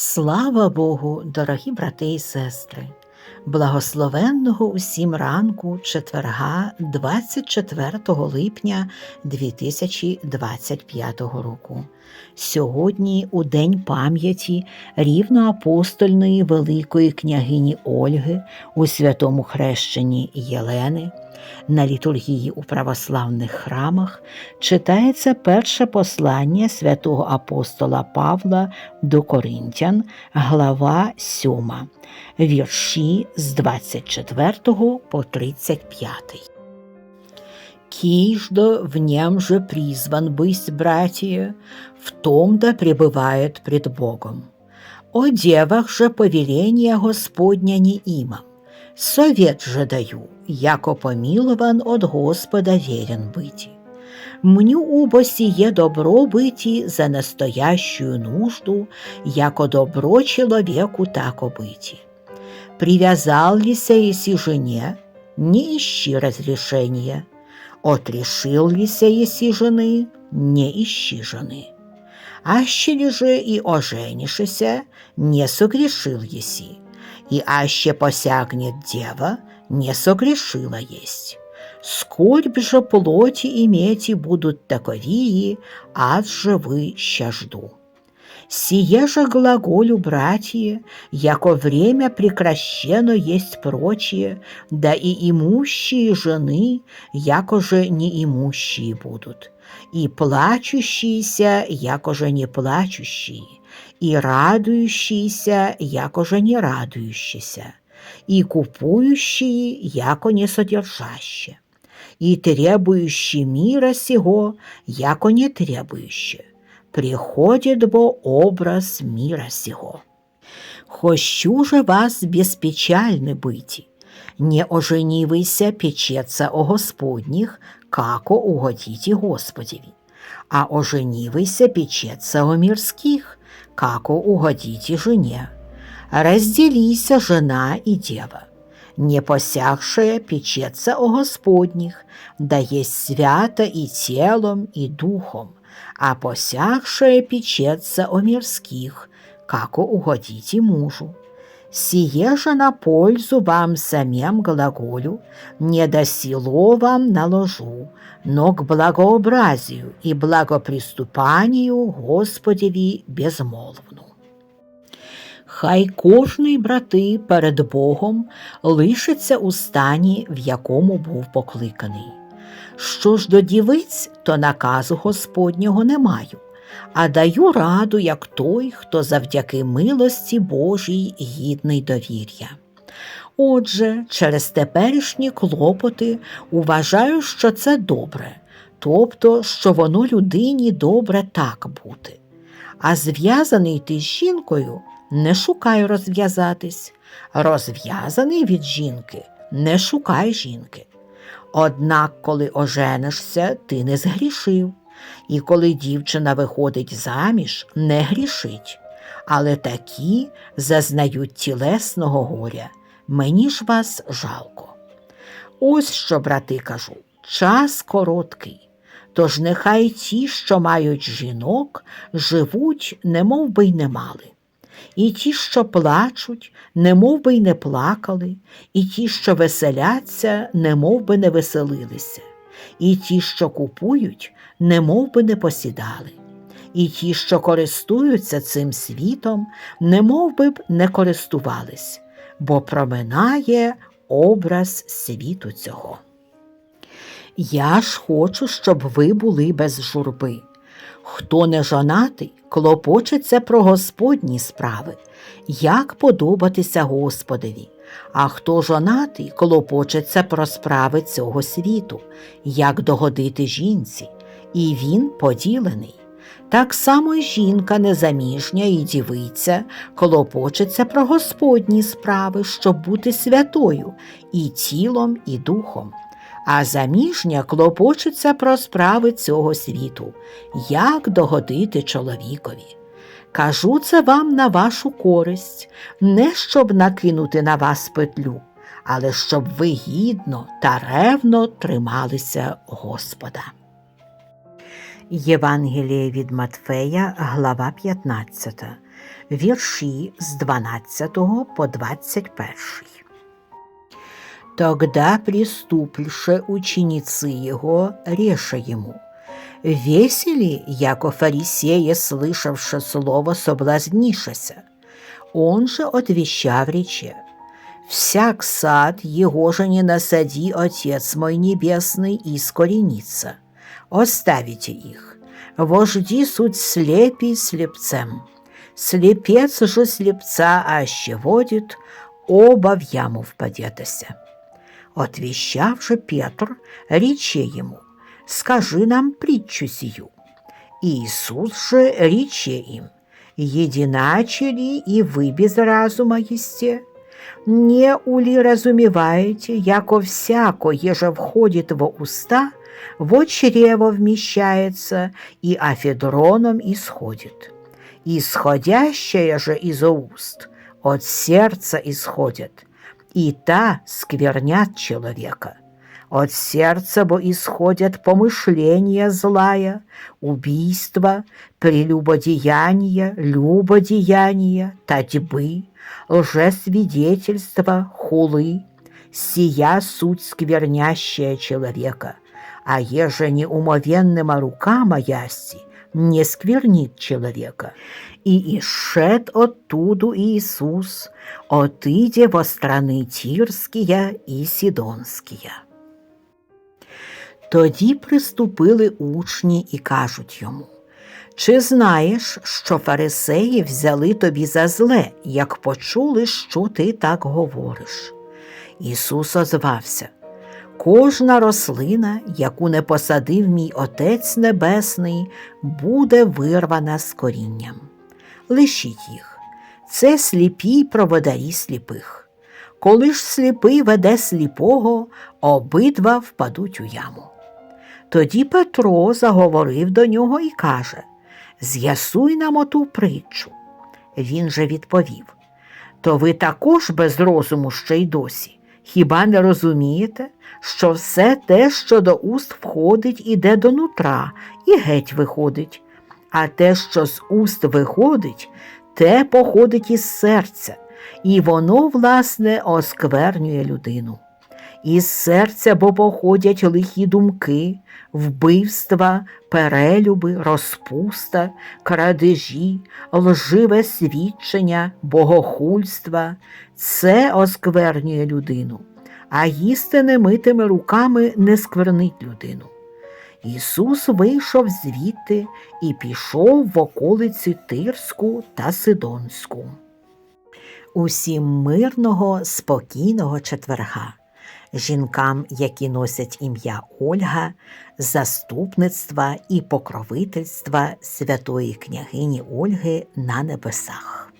Слава Богу, дорогі брати і сестри, благословенного усім ранку четверга 24 липня 2025 року. Сьогодні, у день пам'яті рівноапостольної великої княгині Ольги у святому хрещенні Єлени, на літургії у православних храмах читається перше послання святого апостола Павла до Коринтян, глава 7, вірші з 24 по 35. Киждо в нем же призван быть, братья, в том да пребывает пред Богом. О девах же повеление Господня не имам. Совет же даю, яко помилован от Господа верен быть. Мню убо сие добро быти за настоящую нужду, яко добро человеку тако быти. Привязал ли еси жене, не ищи разрешения. Отрешил ли еси жены, не ищи жены. Аще ли же и оженишися, не согрешил еси и аще посягнет дева, не согрешила есть. Скорбь же плоти иметь и будут таковии, ад же вы щажду. Сие же глаголю, братья, яко время прекращено есть прочие, да и имущие жены, яко же неимущие будут, и плачущиеся, яко же не плачущие, и радующиеся, яко же не радующиеся, и купующие, яко не содержащие, и требующие мира сего, яко не требующие. Приходит бо образ мира сего. Хочу же вас беспечальны быть, не оженивайся печеться о Господніх, како угодите Господеві, а оженивайся печеться о мирских, како угодите жене. Разделися жена и дева, не посягшая печеться о Господніх, да есть свято и телом, и духом, а посягшая печеться о мирских, како угодите мужу. Сие же на пользу вам самим глаголю, не до сило вам наложу, но к благообразию и благоприступанию Господеві безмолвну. Хай кожний брати перед Богом лишиться у стані, в якому був покликаний. Що ж до дівиць, то наказу Господнього не маю, а даю раду, як той, хто завдяки милості Божій гідний довір'я. Отже, через теперішні клопоти вважаю, що це добре, тобто, що воно людині добре так бути. А зв'язаний ти з жінкою не шукай розв'язатись, розв'язаний від жінки не шукай жінки. Однак, коли оженишся, ти не згрішив, і коли дівчина виходить заміж, не грішить, але такі зазнають тілесного горя, мені ж вас жалко. Ось що, брати, кажу, час короткий, тож нехай ті, що мають жінок, живуть, немов би й не мали. І ті, що плачуть, немов би й не плакали, і ті, що веселяться, немов би не веселилися, і ті, що купують, немов би не посідали, і ті, що користуються цим світом, немов би б не користувались, бо проминає образ світу цього. Я ж хочу, щоб ви були без журби. Хто не жонатий, клопочеться про Господні справи, як подобатися Господові, а хто жонатий, клопочеться про справи цього світу, як догодити жінці, і він поділений. Так само й жінка незаміжня і дівиця клопочеться про Господні справи, щоб бути святою і тілом, і духом а заміжня клопочеться про справи цього світу, як догодити чоловікові. Кажу це вам на вашу користь, не щоб накинути на вас петлю, але щоб ви гідно та ревно трималися Господа. Євангеліє від Матфея, глава 15, вірші з 12 по 21. Тогда приступивши ученицы его, реша ему, «Весели, яко фарисея, слышавши слово, соблазнишася?» Он же отвещав рече, «Всяк сад, его же не насади Отец мой Небесный, искоренится. Оставите их. Вожди суть слепи слепцем. Слепец же слепца аще водит, оба в яму впадетеся». Отвещав же Петр, рече ему, «Скажи нам притчу сию». Иисус же рече им, «Единаче и вы без разума есте? Не ули разумеваете, яко всяко, еже входит во уста, во чрево вмещается и афедроном исходит. Исходящее же из уст от сердца исходит, и та сквернят человека. От сердца бо исходят помышления злая, убийства, прелюбодеяния, любодеяния, татьбы, лжесвидетельства, хулы. Сия суть сквернящая человека, а еже неумовенныма рукама ясти, не сквернит человека. И ишед оттуду Иисус, отыде во страны Тирские и Сидонские. Тоді приступили учні і кажуть йому, чи знаєш, що фарисеї взяли тобі за зле, як почули, що ти так говориш? Ісус озвався, кожна рослина, яку не посадив мій Отець Небесний, буде вирвана з корінням. Лишіть їх, це сліпі проводарі сліпих. Коли ж сліпий веде сліпого, обидва впадуть у яму. Тоді Петро заговорив до нього і каже З'ясуй нам оту притчу. Він же відповів То ви також без розуму ще й досі. Хіба не розумієте, що все те, що до уст входить, іде до нутра і геть виходить, а те, що з уст виходить, те походить із серця, і воно, власне, осквернює людину. Із серця бо походять лихі думки, вбивства, перелюби, розпуста, крадежі, лживе свідчення, богохульства. Це осквернює людину, а їсти немитими руками не сквернить людину. Ісус вийшов звідти і пішов в околиці Тирську та Сидонську. Усім мирного, спокійного четверга жінкам, які носять ім'я Ольга, заступництва і покровительства святої княгині Ольги на небесах.